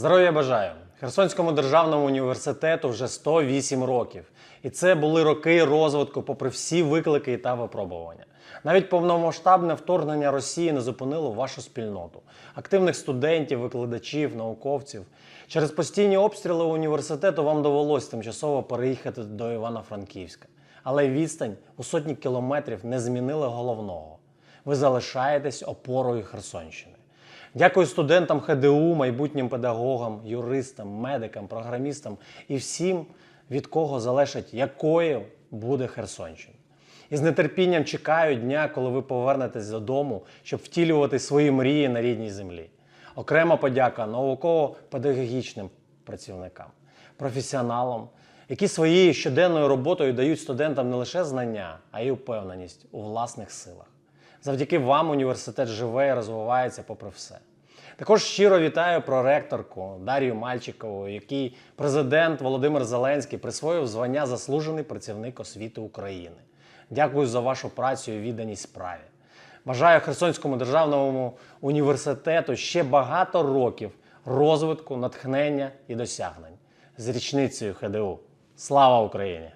Здоров'я бажаю! Херсонському державному університету вже 108 років. І це були роки розвитку, попри всі виклики та випробування. Навіть повномасштабне вторгнення Росії не зупинило вашу спільноту, активних студентів, викладачів, науковців. Через постійні обстріли університету вам довелось тимчасово переїхати до Івано-Франківська. Але відстань у сотні кілометрів не змінила головного. Ви залишаєтесь опорою Херсонщини. Дякую студентам ХДУ, майбутнім педагогам, юристам, медикам, програмістам і всім, від кого залежить, якою буде Херсонщина. І з нетерпінням чекаю дня, коли ви повернетесь додому, щоб втілювати свої мрії на рідній землі. Окрема подяка науково-педагогічним працівникам, професіоналам, які своєю щоденною роботою дають студентам не лише знання, а й упевненість у власних силах. Завдяки вам університет живе і розвивається попри все. Також щиро вітаю проректорку Дар'ю Мальчикову, який президент Володимир Зеленський присвоїв звання заслужений працівник освіти України. Дякую за вашу працю і відданість справі. Бажаю Херсонському державному університету ще багато років розвитку, натхнення і досягнень з річницею ХДУ. Слава Україні!